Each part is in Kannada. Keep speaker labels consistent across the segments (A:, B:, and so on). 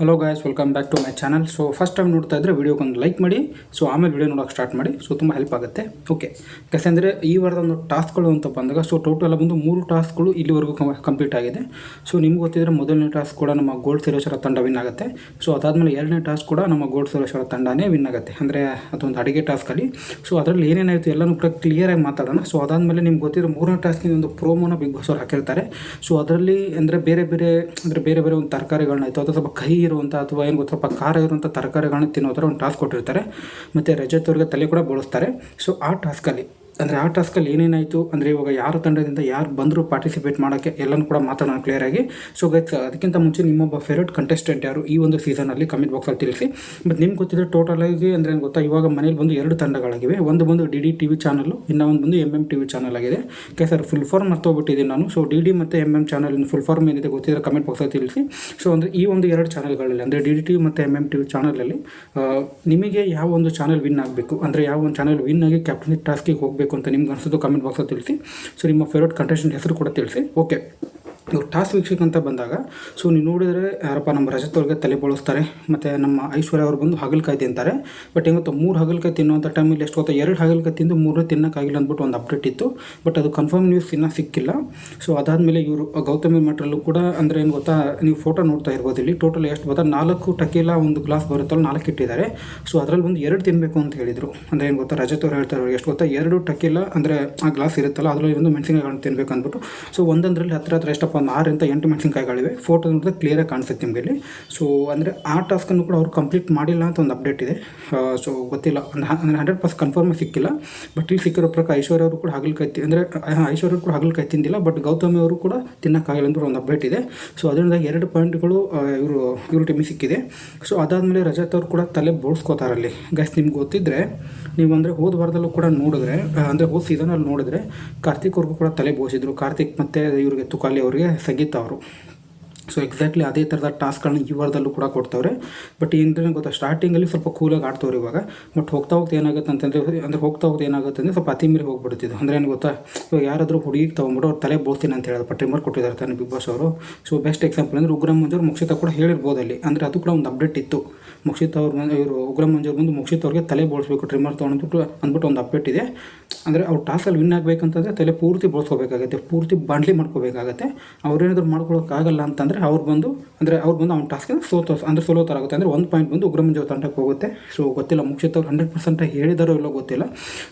A: Hello guys welcome back to my channel so first time ನೋಡ್ತಾ ಇದ್ದರೆ ವೀಡಿಯೋಗೊಂದು ಲೈಕ್ ಮಾಡಿ. ಸೊ ಆಮೇಲೆ ವೀಡಿಯೋ ನೋಡೋಕೆ ಸ್ಟಾರ್ಟ್ ಮಾಡಿ. ಸೊ ತುಂಬ ಹೆಲ್ಪ್ ಆಗುತ್ತೆ. ಓಕೆ ಯಾಕೆಂದರೆ ಈ ವಾರದ ಒಂದು ಟಾಸ್ಕ್ಗಳು ಅಂತ ಬಂದಾಗ ಸೊ ಟೋಟಲ್ ಬಂದು ಮೂರು ಟಾಸ್ಕ್ಗಳು ಇಲ್ಲಿವರೆಗೂ ಕಂಪ್ಲೀಟ್ ಆಗಿದೆ. ಸೊ ನಿಮ್ಗೆ ಗೊತ್ತಿದ್ರೆ ಮೊದಲನೇ ಟಾಸ್ಕ್ ಕೂಡ ನಮ್ಮ ಗೋಲ್ಡ್ ಸುರೇಶ್ವರ ತಂಡ ವಿನ್ ಆಗುತ್ತೆ. ಸೊ ಅದಾದಮೇಲೆ ಎರಡನೇ ಟಾಸ್ಕ್ ಕೂಡ ನಮ್ಮ ಗೋಲ್ಡ್ ಸುರೇಶ್ವರ ತಂಡನೇ ವಿನ್ ಆಗುತ್ತೆ. ಅಂದರೆ ಅದೊಂದು ಅಡುಗೆ ಟಾಸ್ಕಲ್ಲಿ ಸೊ ಅದರಲ್ಲಿ ಏನೇನಾಯಿತು ಎಲ್ಲನೂ ಕೂಡ ಕ್ಲಿಯರಾಗಿ ಮಾತಾಡೋಣ. ಸೊ ಅದಾದಮೇಲೆ ನಿಮ್ಗೆ ಗೊತ್ತಿರೋ ಮೂರನೇ ಟಾಸ್ಕಿನ ಒಂದು ಪ್ರೋಮೋನ ಬಿಗ್ ಬಾಸ್ ಅವ್ರು ಹಾಕಿರ್ತಾರೆ. ಸೊ ಅದರಲ್ಲಿ ಅಂದರೆ ಬೇರೆ ಬೇರೆ, ಅಂದರೆ ಬೇರೆ ಬೇರೆ ಒಂದು ತರಕಾರಿಗಳನ್ನಾಯಿತು ಅಥವಾ ಸ್ವಲ್ಪ ಕಹಿ ಇರುವಂಥ ಅಥವಾ ಏನು ಗೊತ್ತಪ್ಪ, ಖಾರ ಇರುವಂಥ ತರಕಾರಿಗಳನ್ನ ತಿನ್ನೋ ಥರ ಒಂದು ಟಾಸ್ಕ್ ಕೊಟ್ಟಿರ್ತಾರೆ. ಮತ್ತು ರಜೆ ಅವ್ರಿಗೆ ತಲೆ ಕೂಡ ಬಳಸ್ತಾರೆ. ಸೊ ಆ ಟಾಸ್ಕಲ್ಲಿ ಅಂದರೆ ಆ ಟಾಸ್ಕಲ್ಲಿ ಏನೇನಾಯಿತು? ಅಂದರೆ ಇವಾಗ ಯಾರ ತಂಡದಿಂದ ಯಾರು ಬಂದರೂ ಪಾರ್ಟಿಸಿಪೇಟ್ ಮಾಡೋಕ್ಕೆ ಎಲ್ಲನೂ ಕೂಡ ಮಾತಾಡೋಣ ಕ್ಲಿಯರಾಗಿ ಸೊ ಗೈಸ್ ಅದಕ್ಕಿಂತ ಮುಂಚೆ ನಿಮ್ಮೊಬ್ಬ ಫೇವ್ರೇಟ್ ಕಂಟೆಸ್ಟೆಂಟ್ ಯಾರು ಈ ಒಂದು ಸೀಸನಲ್ಲಿ ಕಮೆಂಟ್ ಬಾಕ್ಸಲ್ಲಿ ತಿಳಿಸಿ. ಮತ್ತು ನಿಮ್ಗೆ ಗೊತ್ತಿದ್ರೆ ಟೋಟಲಾಗಿ ಅಂದರೆ ಏನು ಗೊತ್ತಾ, ಇವಾಗ ಮನೇಲಿ ಬಂದು ಎರಡು ತಂಡಗಳಾಗಿವೆ. ಒಂದು ಬಂದು D D T V channel ಇನ್ನೂ ಒಂದು ಬಂದು M M T V channel ಆಗಿದೆ. ಓಕೆ ಸರ್ ಫುಲ್ ಫಾರ್ಮ್ ಮರ್ತೋಗ್ಬಿಟ್ಟಿದ್ದೀನಿ ನಾನು. ಸೊ ಡಿ ಡಿ ಮತ್ತು M M channel full form ಏನಿದೆ ಗೊತ್ತಿದ್ರೆ ಕಮೆಂಟ್ ಬಾಕ್ಸಲ್ಲಿ ತಿಳಿಸಿ. ಸೊ ಅಂದರೆ ಈ ಒಂದು ಎರಡು ಚಾನಲ್ಗಳಲ್ಲಿ ಅಂದರೆ ಡಿ ಡಿ ಟಿ ವಿ ಮತ್ತು ಎಂ ಎಂ ಟಿ ವಿ ಚಾನಲಲ್ಲಿ ನಿಮಗೆ ಯಾವ ಒಂದು ಚಾನಲ್ ವಿನ್ ಆಗಬೇಕು? ಅಂದರೆ ಯಾವ ಒಂದು ಚಾನಲ್ ವಿನ್ ಆಗಿ ಕ್ಯಾಪ್ಟನ್ ಟಾಸ್ಕಿಗೆ ಹೋಗಬೇಕು ಅಂತ ನಿಮ್ಗೆ ಅನಿಸೋದು ಕಮೆಂಟ್ ಬಾಕ್ಸಲ್ಲಿ ತಿಳಿಸಿ. ಸೊ ನಿಮ್ಮ ಫೇವ್ರೇಟ್ ಕಂಟೆಸ್ಟೆಂಟ್ ಹೆಸರು ಕೂಡ ತಿಳಿಸಿ. ಓಕೆ ಇವ್ರು ಟಾಸ್ ವೀಕ್ಷಕ ಅಂತ ಬಂದಾಗ ಸೊ ನೀವು ನೋಡಿದರೆ ಯಾರಪ್ಪ ನಮ್ಮ ರಜತ್ ಅವ್ರಿಗೆ ತಲೆ ಬಳಸ್ತಾರೆ, ಮತ್ತು ನಮ್ಮ ಐಶ್ವರ್ಯ ಅವ್ರು ಬಂದು ಹಾಗಲಕಾಯಿ ತಿಂತಾರೆ. ಬಟ್ ಹೆಂಗೊತ್ತು ಮೂರು ಹಾಗಲಕಾಯಿ ತಿನ್ನುವಂಥ ಟೈಮಲ್ಲಿ ಎಷ್ಟು ಗೊತ್ತಾ ಎರಡು ಹಾಗಲಕಾಯಿ ತಿಂದು ಮೂರನೇ ತಿನ್ನೋಕ್ಕಾಗಿಲ್ಲ ಅಂದ್ಬಿಟ್ಟು ಒಂದು ಅಪ್ಡೇಟ್ ಇತ್ತು. ಬಟ್ ಅದು ಕನ್ಫರ್ಮ್ ನ್ಯೂಸ್ ಇನ್ನೂ ಸಿಕ್ಕಿಲ್ಲ. ಸೊ ಅದಾದಮೇಲೆ ಇವರು ಗೌತಮಿ ಮಠರಲ್ಲೂ ಕೂಡ ಅಂದರೆ ಏನು ಗೊತ್ತಾ, ನೀವು ಫೋಟೋ ನೋಡ್ತಾ ಇರ್ಬೋದು ಇಲ್ಲಿ. ಟೋಟಲ್ ಎಷ್ಟು ಗೊತ್ತಾ, ನಾಲ್ಕು ಟಕೀಲ ಒಂದು ಗ್ಲಾಸ್ ಬರುತ್ತಲ್ಲ, ನಾಲ್ಕು ಇಟ್ಟಿದ್ದಾರೆ. ಸೊ ಅದರಲ್ಲಿ ಬಂದು ಎರಡು ತಿನ್ನಬೇಕು ಅಂತ ಹೇಳಿದರು. ಅಂದರೆ ಏನು ಗೊತ್ತಾ, ರಜತ್ ಅವ್ರು ಹೇಳ್ತಾರೆ ಎಷ್ಟು ಗೊತ್ತಾ, ಎರಡು ಟಕೀಲ ಅಂದರೆ ಆ ಗ್ಲಾಸ್ ಇರುತ್ತಲ್ಲ, ಅದರಲ್ಲಿ ಒಂದು ಮೆಣಸಿನಕಾಯಿ ತಿನ್ನಬೇಕು ಅಂದ್ಬಿಟ್ಟು. ಸೊ ಒಂದೊಂದರಲ್ಲಿ ಹತ್ರ ಹತ್ರ ಎಷ್ಟಪ್ಪ ಒಂದು ಆರಿಂದ ಎಂಟು ಮೆಣಸಿನಕಾಯಿಗಳಿವೆ. ಫೋಟೋ ನೋಡಿದ್ರೆ ಕ್ಲಿಯರಾಗಿ ಕಾಣಿಸುತ್ತೆ ನಿಮಗೆ ಇಲ್ಲಿ. ಸೊ ಅಂದರೆ ಆ ಟಾಸ್ಕನ್ನು ಕೂಡ ಅವರು ಕಂಪ್ಲೀಟ್ ಮಾಡಿಲ್ಲ ಅಂತ ಒಂದು ಅಪ್ಡೇಟ್ ಇದೆ. ಸೊ ಗೊತ್ತಿಲ್ಲ. ಅಂದರೆ ಹಂಡ್ರೆಡ್ ಪರ್ಸೆಂಟ್ ಕನ್ಫರ್ಮ್ ಸಿಕ್ಕಿಲ್ಲ. ಬಟ್ ಇಲ್ಲಿ ಸಿಕ್ಕಿರೋ ಪ್ರಕಾರ ಐಶ್ವರ್ಯ ಅವರು ಕೂಡ ಹಗಲು ತಿ, ಅಂದರೆ ಐಶ್ವರ್ಯ ಕೂಡ ಕೈ ತಿಂದಿಲ್ಲ. ಬಟ್ ಗೌತಮಿ ಅವರು ಕೂಡ ತಿನ್ನೋಕ್ಕಾಗಿಲ್ಲ ಅಂತ ಒಂದು ಅಪ್ಡೇಟ್ ಇದೆ. ಸೊ ಅದರಿಂದ ಎರಡು ಪಾಯಿಂಟ್ಗಳು ಇವರು ಇವರು ಟೀಮಿಗೆ ಸಿಕ್ಕಿದೆ. ಸೊ ಅದಾದಮೇಲೆ ರಜತ್ ಅವರು ಕೂಡ ತಲೆ ಬೋಳ್ಸ್ಕೋತಾರಲ್ಲಿ ಗೈಸ್ ನಿಮ್ಗೆ ಗೊತ್ತಿದ್ದರೆ ನೀವು ಅಂದರೆ ಹೋದ ವಾರದಲ್ಲೂ ಕೂಡ ನೋಡಿದ್ರೆ ಅಂದರೆ ಹೋದ ಸೀಸನಲ್ಲಿ ನೋಡಿದ್ರೆ ಕಾರ್ತಿಕ್ ಅವ್ರಿಗೂ ಕೂಡ ತಲೆ ಬೋಸಿದ್ರು ಕಾರ್ತಿಕ್ ಮತ್ತು ಇವರಿಗೆ ತುಕಾಲಿ ಅವರಿಗೆ ಸಂಗೀತ ಅವರು ಸೊ ಎಕ್ಸಾಕ್ಟ್ಲಿ ಅದೇ ಥರದ ಟಾಸ್ಕ್ಗಳನ್ನ ಈ ವಾರದಲ್ಲೂ ಕೂಡ ಕೊಡ್ತವ್ರೆ. ಬಟ್ ಏನಂದ್ರೆ ಗೊತ್ತಾ ಸ್ಟಾರ್ಟಿಂಗಲ್ಲಿ ಸ್ವಲ್ಪ ಕೂಲಾಗಿ ಆಡ್ತವ್ರೆ ಇವಾಗ. ಬಟ್ ಹೋಗ್ತಾ ಹೋಗ್ತಾ ಏನಾಗುತ್ತೆ ಅಂತಂದರೆ, ಅಂದರೆ ಹೋಗ್ತಾ ಹೋಗ್ತಾ ಏನಾಗುತ್ತೆ ಅಂದರೆ ಸ್ವಲ್ಪ ಅತಿ ಮೀರಿ ಹೋಗ್ಬಿಡ್ತಿದ್ದು ಅಂದರೆ ಏನು ಗೊತ್ತಾ, ಇವಾಗ ಯಾರಾದರೂ ಹುಡುಗಿಗೆ ತೊಗೊಂಬಿಟ್ಟು ಅವ್ರು ತಲೆ ಬೋಳ್ತೀನಿ ಅಂತ ಹೇಳೋದು ಟ್ರಿಮ್ಮರ್ ಕೊಟ್ಟಿದ್ದಾರೆ ತಾನೆ ಬಿಗ್ ಬಾಸ್ ಅವರು. ಸೊ ಬೆಸ್ಟ್ ಎಕ್ಸಾಂಪಲ್ ಅಂದರೆ ಉಗ್ರ ಮಂಜೂರು ಮುಕ್ಷಿತ ಕೂಡ ಹೇಳಿರ್ಬೋದು ಅಲ್ಲಿ. ಅಂದರೆ ಅದು ಕೂಡ ಒಂದು ಅಪ್ಡೇಟ್ ಇತ್ತು. ಮುಕ್ಷಿತ್ ಅವ್ರು ಇವರು ಉಗ್ರ ಮಂಜೂರು ಬಂದು ಮುಕ್ಷಿತ್ ಅವ್ರಿಗೆ ತಲೆ ಬೋಳಿಸ್ಬೇಕು ಟ್ರಿಮ್ಮರ್ ತೊಗೊಂಡ್ಬಿಟ್ಟು ಅಂದ್ಬಿಟ್ಟು ಒಂದು ಅಪ್ಡೇಟ್ ಇದೆ. ಅಂದರೆ ಅವ್ರು ಟಾಸಲ್ಲಿ ವಿನ್ ಆಗಬೇಕಂತಂದರೆ ತಲೆ ಪೂರ್ತಿ ಬೋಳಿಸ್ಕೋಬೇಕಾಗತ್ತೆ, ಪೂರ್ತಿ ಬಾಂಡ್ಲಿ ಮಾಡ್ಕೋಬೇಕಾಗತ್ತೆ. ಅವ್ರೇನಾದ್ರು ಮಾಡ್ಕೊಳ್ಳೋಕ್ಕಾಗಲ್ಲ ಅಂತಂದರೆ ಅವ್ರು ಬಂದು, ಅಂದರೆ ಅವ್ರು ಬಂದು ಅವ್ನ ಟಾಸ್ಕ್ ಸೋತೋ ಅಂದರೆ ಸೋಲೋ ಥರ ಆಗುತ್ತೆ. ಅಂದರೆ ಒಂದು ಪಾಯಿಂಟ್ ಬಂದು ಉಗ್ರಮಂಜೋ ತಂಡಕ್ಕೆ ಹೋಗುತ್ತೆ. ಸೊ ಗೊತ್ತಿಲ್ಲ ಮುಕ್ಷಿತ್ ಅವ್ರು ಹಂಡ್ರೆಡ್ ಪರ್ಸೆಂಟ್ ಹೇಳಿದಾರೋ ಇಲ್ಲೋ ಗೊತ್ತಿಲ್ಲ.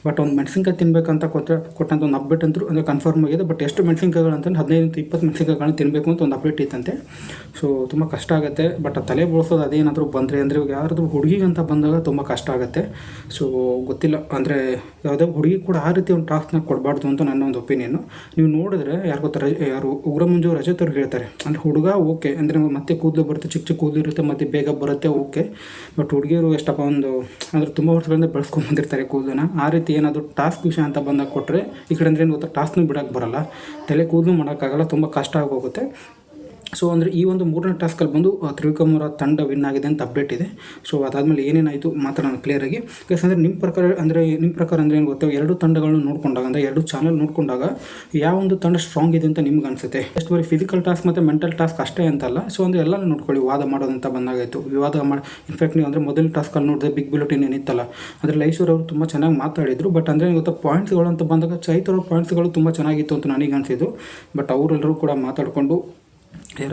A: ಬಟ್ ಒಂದು ಮೆಣಸಿನ್ಕಾಯಿ ತಿನ್ನಬೇಕಂತ ಕೊಟ್ಟ ಕೊಟ್ಟಂತ ಒಂದು ಅಪ್ಡೇಟ್ ಅಂತೂ, ಅಂದರೆ ಕನ್ಫರ್ಮ್ ಆಗಿದೆ. ಬಟ್ ಎಷ್ಟು ಮೆಣಸಿನ್ಕಾಯಿಗಳು ಅಂತಂದ್ರೆ ಹದಿನೈದು ಇಪ್ಪತ್ತು ಮೆಣಸಿನ್ಕಾಯಿಗಳನ್ನ ತಿನ್ನಬೇಕು ಅಂತ ಒಂದು ಅಪ್ಡೇಟ್ ಇತ್ತಂತೆ. ಸೊ ತುಂಬ ಕಷ್ಟ ಆಗುತ್ತೆ. ಬಟ್ ತಲೆ ಬೋಳ್ಸೋದು ಅದೇನಾದರೂ ಬಂದರೆ, ಅಂದರೆ ಇವಾಗ ಯಾರಾದರೂ ಹುಡುಗಿಗೆ ಅಂತ ಬಂದಾಗ ತುಂಬ ಕಷ್ಟ ಆಗುತ್ತೆ. ಸೊ ಗೊತ್ತಿಲ್ಲ, ಅಂದರೆ ಯಾವುದೇ ಹುಡುಗಿ ಕೂಡ ಆ ರೀತಿ ಒಂದು ಟಾಸ್ಕ್ನ ಕೊಡಬಾರ್ದು ಅಂತ ನನ್ನ ಒಂದು ಒಪಿನಿಯನ್ನು ನೀವು ನೋಡಿದ್ರೆ ಯಾರು ಗೊತ್ತಾರೆ ಯಾರು ಉಗ್ರಮಂಜು ರಜೆ ಅವ್ರು ಹೇಳ್ತಾರೆ. ಅಂದರೆ ಹುಡುಗ ಓಕೆ. ಅಂದರೆ ಮತ್ತೆ ಕೂದಲು ಬರುತ್ತೆ, ಚಿಕ್ಕ ಚಿಕ್ಕ ಕೂದಲು ಇರುತ್ತೆ, ಮತ್ತೆ ಬೇಗ ಬರುತ್ತೆ, ಓಕೆ. ಬಟ್ ಹುಡುಗಿಯರು ಎಷ್ಟಪ್ಪ, ಒಂದು, ಅಂದರೆ ತುಂಬ ವರ್ಷಗಳಿಂದ ಬೆಳೆಸ್ಕೊಂಡು ಬಂದಿರ್ತಾರೆ ಕೂದಲನ್ನ. ಆ ರೀತಿ ಏನಾದರೂ ಟಾಸ್ಕ್ ವಿಷಯ ಅಂತ ಬಂದಾಗ ಕೊಟ್ಟರೆ ಈ ಕಡೆ ಅಂದರೆ ಏನು ಗೊತ್ತಾ, ಟಾಸ್ಕ್ನೂ ಬಿಡೋಕ್ಕೆ ಬರಲ್ಲ. ತಲೆ ಕೂದಲು ಮಾಡೋಕ್ಕಾಗಲ್ಲ, ತುಂಬ ಕಷ್ಟ ಆಗೋಗುತ್ತೆ. ಸೊ ಅಂದರೆ ಈ ಒಂದು ಮೂರನೇ ಟಾಸ್ಕಲ್ಲಿ ಬಂದು ತ್ರಿವಿಕ್ರಮರ ತಂಡ ವಿನ್ ಆಗಿದೆ ಅಂತ ಅಪ್ಡೇಟ್ ಇದೆ. ಸೊ ಅದಾದಮೇಲೆ ಏನೇನಾಯಿತು ಮಾತಾಡೋಣ ಕ್ಲಿಯರಾಗಿ ಯಾಕಂದರೆ ಅಂದರೆ ನಿಮ್ಮ ಪ್ರಕಾರ, ಅಂದರೆ ನಿಮ್ಮ ಪ್ರಕಾರ ಅಂದರೆ ಏನು ಗೊತ್ತಾ? ಎರಡು ತಂಡಗಳನ್ನು ನೋಡಿಕೊಂಡಾಗ, ಅಂದರೆ ಎರಡು ಚಾನಲ್ ನೋಡಿಕೊಂಡಾಗ ಯಾವ ಒಂದು ತಂಡ ಸ್ಟ್ರಾಂಗ್ ಇದೆ ಅಂತ ನಿಮ್ಗೆ ಅನಿಸುತ್ತೆ? ಎಷ್ಟು ಬರೀ ಫಿಸಿಕಲ್ ಟಾಸ್ಕ್ ಮತ್ತು ಮೆಂಟಲ್ ಟಾಸ್ಕ್ ಅಷ್ಟೇ ಅಂತಲ್ಲ. ಸೊ ಅಂದರೆ ಎಲ್ಲ ನೋಡ್ಕೊಳ್ಳಿ, ವಾದ ಮಾಡೋದಂತ ಬಂದಾಗಾಯಿತು. ವಿವಾದ ಮಾಡಿ ಇನ್ಫ್ಯಾಕ್ಟ್ ನೀವು ಅಂದರೆ ಮೊದಲ ಟಾಸ್ಕಲ್ಲಿ ನೋಡಿದ್ರೆ ಬಿಗ್ ಬುಲೆಟಿನ್ ಏನಿತ್ತಲ್ಲ ಅಂದರೆ ಲೈಸೂರ್ ಅವರು ತುಂಬ ಚೆನ್ನಾಗಿ ಮಾತಾಡಿದರು. ಬಟ್ ಅಂದರೆ ಇವತ್ತು ಗೊತ್ತಾ? ಪಾಯಿಂಟ್ಸ್ಗಳು ಅಂತ ಬಂದಾಗ, ಚೈತ್ರ ಪಾಯಿಂಟ್ಸ್ಗಳು ತುಂಬ ಚೆನ್ನಾಗಿತ್ತು ಅಂತ ನನಗೆ ಅನಿಸಿದ್ದು. ಬಟ್ ಅವರೆಲ್ಲರೂ ಕೂಡ ಮಾತಾಡಿಕೊಂಡು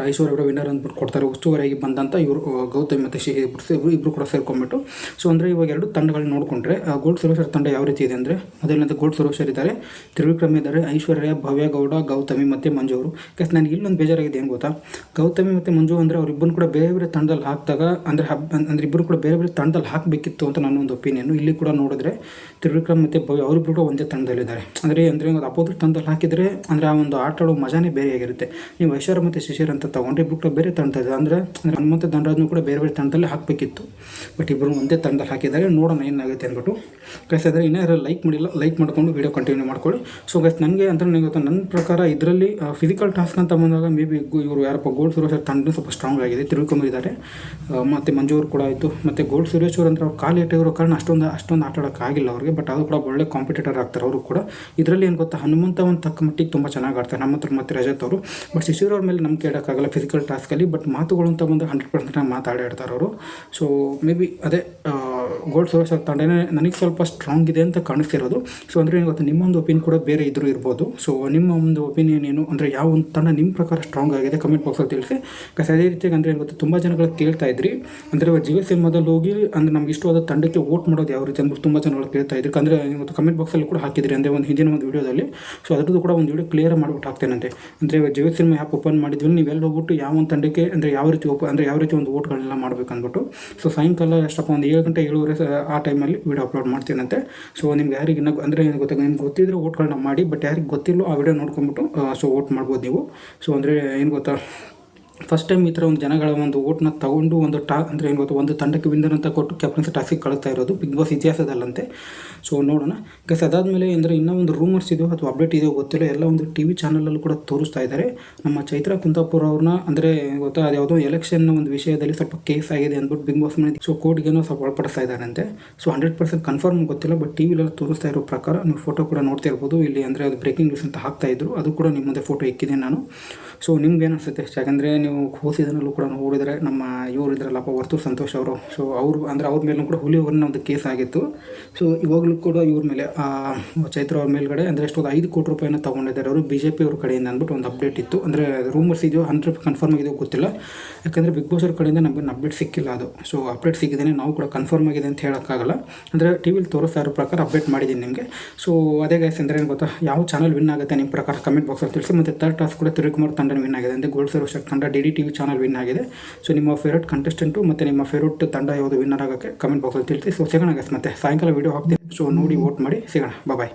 A: ಐಶ್ವರ್ಯ ಅವರ ವಿನ್ನರ್ ಅಂದ್ಬಿಟ್ಟು ಕೊಡ್ತಾರೆ, ಉಸ್ತುವಾರಿಯಾಗಿ ಬಂದಂಥ ಇವರು ಗೌತಮ್ ಮತ್ತು ಶಿ ಇಬ್ಬರು ಇಬ್ಬರು ಕೂಡ ಸೇರ್ಕೊಂಡ್ಬಿಟ್ಟು. ಸೊ ಅಂದರೆ ಇವಾಗ ಎರಡು ತಂಡಗಳನ್ನ ನೋಡಿಕೊಂಡ್ರೆ ಗೋಲ್ಡ್ ಸುರೇಶ್ವರ ತಂಡ ಯಾವ ರೀತಿ ಇದೆ ಅಂದರೆ ಮೊದಲನೇದು ಗೋಲ್ಡ್ ಸುರೇಶ್ವರ್ ಇದ್ದಾರೆ, ತ್ರಿವಿಕ್ರಮ್ ಇದ್ದಾರೆ, ಐಶ್ವರ್ಯ ಭವ್ಯ ಗೌಡ ಗೌತಮಿ ಮತ್ತು ಮಂಜು ಅವರು. ಯಾಕೆ ನನಗೆ ಇಲ್ಲೊಂದು ಬೇಜಾರಾಗಿದೆ, ಏನು ಗೊತ್ತಾ? ಗೌತಮಿ ಮತ್ತು ಮಂಜು ಅಂದರೆ ಅವರಿಬ್ಬರು ಕೂಡ ಬೇರೆ ಬೇರೆ ತಂಡದಲ್ಲಿ ಹಾಕಿದಾಗ, ಅಂದರೆ ಹಬ್ಬ ಅಂದರೆ ಇಬ್ಬರು ಕೂಡ ಬೇರೆ ಬೇರೆ ತಂಡದಲ್ಲಿ ಹಾಕಬೇಕಿತ್ತು ಅಂತ ನನ್ನ ಒಂದು ಒಪಿನಿಯನ್ನು ಇಲ್ಲಿ ಕೂಡ ನೋಡಿದ್ರೆ ತ್ರಿವಿಕ್ರಮ್ ಮತ್ತು ಭವ್ಯ ಅವರಿಬ್ಬರು ಕೂಡ ಒಂದೇ ತಂಡದಲ್ಲಿದ್ದಾರೆ. ಅಂದರೆ ಅಂದರೆ ಅಪೋಸಿಟ್ ತಂಡದಲ್ಲಿ ಹಾಕಿದರೆ, ಅಂದರೆ ಆ ಒಂದು ಆಟ ಆಡೋ ಮಜಾನೇ ಬೇರೆಯಾಗಿರುತ್ತೆ. ನೀವು ಐಶ್ವರ್ಯ ಮತ್ತು ಶಿಶಿರ್ ಅಂತ ತೊಗೊಂಡ್ರೆ ಇಬ್ಬರು ಬೇರೆ ಬೇರೆ ಇದೆ. ಅಂದರೆ ಹನುಮಂತ ಧನರಾಜ್ನು ಕೂಡ ಬೇರೆ ಬೇರೆ ತಂಡದಲ್ಲಿ ಹಾಕಬೇಕಿತ್ತು. ಬಟ್ ಇಬ್ಬರು ಒಂದೇ ತಂಡದಲ್ಲಿ ಹಾಕಿದ್ದಾರೆ. ನೋಡೋಣ ಏನಾಗುತ್ತೆ ಅಂದ್ಬಿಟ್ಟು ಕೈಸ್ ಆದರೆ ಇನ್ನೂ ಯಾರು ಲೈಕ್ ಮಾಡಿಲ್ಲ ಲೈಕ್ ಮಾಡ್ಕೊಂಡು ವೀಡಿಯೋ ಕಂಟಿನ್ಯೂ ಮಾಡ್ಕೊಳ್ಳಿ. ಸೊ ಗೈಸ್ ನನಗೆ ಅಂತ ನನಗೆ ಗೊತ್ತಾ ನನ್ನ ಪ್ರಕಾರ ಇದರಲ್ಲಿ ಫಿಸಿಕಲ್ ಟಾಸ್ಕ್ ಅಂತ ಬಂದಾಗ ಮೇ ಬಿ ಇವರು ಯಾರಪ್ಪ ಗೋಲ್ಡ್ ಸುರೇಶ್ ಅವ್ರ ತಂಡ ಸ್ವಲ್ಪ ಸ್ಟ್ರಾಂಗ್ ಆಗಿದೆ. ತಿಳ್ಕೊಂಡಿದ್ದಾರೆ ಮತ್ತು ಮಂಜು ಅವರು ಕೂಡ ಆಯಿತು. ಮತ್ತು ಗೋಲ್ಡ್ ಸುರೇಶ್ ಅವ್ರು ಅಂದ್ರೆ ಅವ್ರು ಕಾಲು ಇಟ್ಟಿರೋ ಕಾರಣ ಅಷ್ಟೊಂದು ಅಷ್ಟೊಂದು ಆಟ ಆಡೋಕ್ಕಾಗಿಲ್ಲ ಅವ್ರಿಗೆ. ಬಟ್ ಅದು ಕೂಡ ಒಳ್ಳೆ ಕಾಂಪಿಟೇಟರ್ ಆಗ್ತಾರೆ ಅವರು ಕೂಡ. ಇದರಲ್ಲಿ ಏನು ಗೊತ್ತಾ ಹನುಮಂತ ಒಂದು ತಕ್ಕ ಮಟ್ಟಿಗೆ ತುಂಬ ಚೆನ್ನಾಗಿ ಆಡ್ತಾರೆ. ನಮ್ಮ ಹತ್ರ ಮತ್ತು ರಜತ್ ಅವರು. ಬಟ್ ಶಿಶಿರ್ ಅವ್ರ ಮೇಲೆ ನಂಬಿಕೆ ಹೇಳೋಕ್ಕಾಗಲ್ಲ ಫಿಸಿಕಲ್ ಟಾಸ್ಕಲ್ಲಿ ಬಟ್ ಮಾತುಗಳು ಅಂತ ಬಂದು ಹಂಡ್ರೆಡ್ ಪರ್ಸೆಂಟ್ ಇರ್ತಾರೆ ಅವರು. ಸೊ ಮೇ ಬಿ ಅದೇ ಗೋಲ್ಡ್ ಸೋರ್ಸ್ ತಂಡನೇ ನನಗೆ ಸ್ವಲ್ಪ ಸ್ಟ್ರಾಂಗ್ ಇದೆ ಅಂತ ಕಾಣಿಸ್ತಿರೋದು. ಸೊ ಅಂದರೆ ಇವತ್ತು ನಿಮ್ಮೊಂದು ಒಪಿನಿಯನ್ ಕೂಡ ಬೇರೆ ಇದ್ರೂ ಇರ್ಬೋದು. ಸೊ ನಿಮ್ಮ ಒಂದು ಒಪಿನಿಯನ್ ಏನು, ಅಂದರೆ ಯಾವ ಒಂದು ತಂಡ ನಿಮ್ಮ ಪ್ರಕಾರ ಸ್ಟ್ರಾಂಗ್ ಆಗಿದೆ ಕಮೆಂಟ್ ಬಾಕ್ಸಲ್ಲಿ ತಿಳಿಸಿ. ಕಸ ಅದೇ ರೀತಿಯಾಗಿ ಅಂದರೆ ಇವತ್ತು ತುಂಬ ಜನಗಳು ಕೇಳ್ತಾ ಇದ್ರಿ. ಅಂದರೆ ಜಿಯೋ ಸಿನಿಮಾದಲ್ಲಿ ಹೋಗಿ, ಅಂದರೆ ನಮ್ಗೆ ಇಷ್ಟವಾದ ತಂಡಕ್ಕೆ ವೋಟ್ ಮಾಡೋದು ಯಾವ ರೀತಿ ಅಂದ್ಬಿಟ್ಟು ತುಂಬ ಜನಗಳು ಕೇಳ್ತಾ ಇದ್ರು. ಅಂದರೆ ಇವತ್ತು ಕಮೆಂಟ್ ಬಾಕ್ಸಲ್ಲಿ ಕೂಡ ಹಾಕಿದ್ರಿ, ಅಂದರೆ ಒಂದು ಹಿಂದಿನ ಒಂದು ವಿಡಿಯೋದಲ್ಲಿ ಸೊ ಅದರದ್ದು ಕೂಡ ಒಂದು ವೀಡಿಯೋ ಕ್ಲಿಯರ್ ಮಾಡಿಬಿಟ್ಟು ಹಾಕ್ತೇನೆ ಅಂದರೆ ಜಿಯೋ ಸಿನಿಮಾ ಆ್ಯಪ್ ಓಪನ್ ಮಾಡಿದ್ವಿ ನೀವೆಲ್ಲ ಹೋಗ್ಬಿಟ್ಟು ಯಾವ ಒಂದು ತಂಡಕ್ಕೆ ಅಂದರೆ ಯಾವ ರೀತಿ ಓಪ ಅಂದರೆ ಯಾವ ರೀತಿ ಒಂದು ವೋಟ್ಗಳನ್ನೆಲ್ಲ ಮಾಡಬೇಕು ಅಂದ್ಬಿಟ್ಟು ಸೊ ಸಾಯಂಕಾಲ ಎಷ್ಟಪ್ಪ ಒಂದು ಏಳು ಗಂಟೆ ಏಳುವರೆ ಆ ಟೈಮಲ್ಲಿ ವಿಡಿಯೋ ಅಪ್ಲೋಡ್ ಮಾಡ್ತೀನಂತೆ. ಸೊ ನಿಮ್ಗೆ ಯಾರಿಗೆ ಇನ್ನೂ ಅಂದರೆ ಏನು ಗೊತ್ತಾಗ ನಿಮ್ಗೆ ಗೊತ್ತಿದ್ರೆ ವೋಟ್ಗಳನ್ನ ಮಾಡಿ ಬಟ್ ಯಾರಿಗೆ ಗೊತ್ತಿಲ್ಲೋ ಆ ವಿಡಿಯೋ ನೋಡ್ಕೊಂಬಿಟ್ಟು ಸೊ ವೋಟ್ ಮಾಡ್ಬೋದು ನೀವು. ಸೊ ಅಂದರೆ ಏನು ಗೊತ್ತಾ? ಫಸ್ಟ್ ಟೈಮ್ ಈ ಥರ ಒಂದು ಜನಗಳ ಒಂದು ಓಟ್ನ ತಗೊಂಡು ಒಂದು ಟಾ, ಅಂದರೆ ಏನು ಗೊತ್ತಾ, ಒಂದು ತಂಡಕ್ಕೆ ವಿಂದರ್ ಅಂತ ಕೊಟ್ಟು ಕ್ಯಾಪ್ಟನ್ಸಿ ಟಾಸ್ಕಿಗೆ ಕಳಿಸ್ತಾ ಇರೋದು ಬಿಗ್ ಬಾಸ್ ಇತಿಹಾಸದಲ್ಲಂತೆ. ಸೊ ನೋಡೋಣ. ಗಸ್ ಅದಾದಮೇಲೆ ಅಂದರೆ ಇನ್ನೂ ಒಂದು ರೂಮರ್ಸ್ ಇದೆಯೋ ಅಥವಾ ಅಪ್ಡೇಟ್ ಇದೆಯೋ ಗೊತ್ತಿಲ್ಲ. ಎಲ್ಲ ಒಂದು ಟಿ ವಿ ಚಾನಲಲ್ಲೂ ಕೂಡ ತೋರಿಸ್ತಾ ಇದ್ದಾರೆ. ನಮ್ಮ ಚೈತ್ರ ಕುಂತಾಪುರ ಅವ್ರನ್ನ, ಅಂದರೆ ಗೊತ್ತಾ, ಅದು ಯಾವುದೋ ಎಲೆಕ್ಷನ್ ಒಂದು ವಿಷಯದಲ್ಲಿ ಸ್ವಲ್ಪ ಕೇಸ್ ಆಗಿದೆ ಅಂದ್ಬಿಟ್ಟು ಬಿಗ್ ಬಾಸ್ ಮನೆ. ಸೊ ಕೋರ್ಟ್ಗೇನೋ ಸ್ವಲ್ಪ ಒಳಪಡಿಸ್ತಾ ಇದ್ದಾರಂತೆ. ಸೊ ಹಂಡ್ರೆಡ್ ಪರ್ಸೆಂಟ್ ಕನ್ಫರ್ಮ್ ಗೊತ್ತಿಲ್ಲ ಬಟ್ ಟಿ ವಿಲೆಲ್ಲ ತೋರಿಸ್ತಾ ಇರೋ ಪ್ರಕಾರ ನೀವು ಫೋಟೋ ಕೂಡ ನೋಡ್ತಾ ಇರ್ಬೋದು. ಇಲ್ಲಿ ಅಂದರೆ ಅದು ಬ್ರೇಕಿಂಗ್ ನ್ಯೂಸ್ ಅಂತ ಹಾಕ್ತಾ ಇದ್ರು. ಅದು ಕೂಡ ನಿಮ್ಮ ಮುಂದೆ ಫೋಟೋ ಇಕ್ಕಿದೆ ನಾನು. ಸೊ ನಿಮ್ಗೆ ಏನು ಅನಿಸುತ್ತೆ? ಯಾಕಂದರೆ ನೀವು ಹೋಸಿದನಲ್ಲೂ ಕೂಡ ನೋಡಿದರೆ ನಮ್ಮ ಇವರು ಇದ್ರಲ್ಲಪ್ಪ ವರ್ತೂರ್ ಸಂತೋಷ್ ಅವರು. ಸೊ ಅವರು ಅಂದರೆ ಅವ್ರ ಮೇಲೂ ಕೂಡ ಹುಲಿ ಒಂದು ಕೇಸ್ ಆಗಿತ್ತು. ಸೊ ಇವಾಗಲೂ ಕೂಡ ಇವ್ರ ಮೇಲೆ ಚೈತ್ರ ಅವ್ರ ಮೇಲ್ಗಡೆ ಅಂದರೆ ಎಷ್ಟೊಂದು ಐದು ಕೋಟಿ ರೂಪಾಯಿನ ತೊಗೊಂಡಿದ್ದಾರೆ ಅವರು ಬಿ ಜೆ ಪಿ ಅವ್ರ ಕಡೆಯಿಂದ ಅಂದ್ಬಿಟ್ಟು ಒಂದು ಅಪ್ಡೇಟ್ ಇತ್ತು. ಅಂದರೆ ರೂಮರ್ಸ್ ಇದೆಯೋ ಹಂಡ್ರೆಡ್ ಕನ್ಫರ್ಮ್ ಆಗಿದೆಯೋ ಗೊತ್ತಿಲ್ಲ. ಯಾಕಂದರೆ ಬಿಗ್ ಬಾಸ್ ಅವ್ರ ಕಡೆಯಿಂದ ನಮಗೆ ಅಪ್ಡೇಟ್ ಸಿಕ್ಕಿಲ್ಲ ಅದು. ಸೊ ಅಪ್ಡೇಟ್ ಸಿಕ್ಕಿದ್ದೇನೆ ನಾವು ಕೂಡ ಕನ್ಫರ್ಮ್ ಆಗಿದೆ ಅಂತ ಹೇಳೋಕ್ಕಾಗಲ್ಲ. ಅಂದರೆ ಟಿ ವಿಲಿ ತೋರಿಸ್ತಾ ಇರೋ ಪ್ರಕಾರ ಅಪ್ಡೇಟ್ ಮಾಡಿದ್ದೀನಿ ನಿಮಗೆ. ಸೊ ಅದೇ ಗೈಸ್ ಅಂದರೆ ಏನು ಗೊತ್ತಾ, ಯಾವ ಚಾನಲ್ ವಿನ್ ಆಗುತ್ತೆ ನಿಮ್ಮ ಪ್ರಕಾರ ಕಮೆಂಟ್ ಬಾಕ್ಸಲ್ಲಿ ತಿಳಿಸಿ, ಮತ್ತು ತರ್ಡ್ ಟಾಸ್ಕ್ ಕೂಡ ತಿರುಗುಮಾರ್ ತಂಡ ವಿನ್ ಆಗಿದೆ ಅಂದರೆ ಗೋಲ್ಡ್ ಸರ್ವಿಸ್ ತಂಡ D D T V channel win ಆಗಿದೆ. ಸೊ ನಿಮ್ಮ ಫೇವ್ರೇಟ್ ಕಂಟೆಸ್ಟೆಂಟು ಮತ್ತು ನಿಮ್ಮ ಫೇವ್ರೇಟ್ ತಂಡ ಯಾವುದು ವಿನ್ನರ್ ಆಗೋಕ್ಕೆ ಕಮೆಂಟ್ ಬಾಕ್ಸಲ್ಲಿ ತಿಳಿಸಿ. ಸೊ ಸಿಗೋಣ ಗೈಸ್ ಮತ್ತೆ. ಸಾಯಂಕಾಲ ವೀಡಿಯೋ ಹಾಕ್ತೀನಿ. ಸೊ ನೋಡಿ ವೋಟ್ ಮಾಡಿ ಸಿಗೋಣ. ಬಾಯ್